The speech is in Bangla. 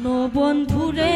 জানো বন্ধুরে?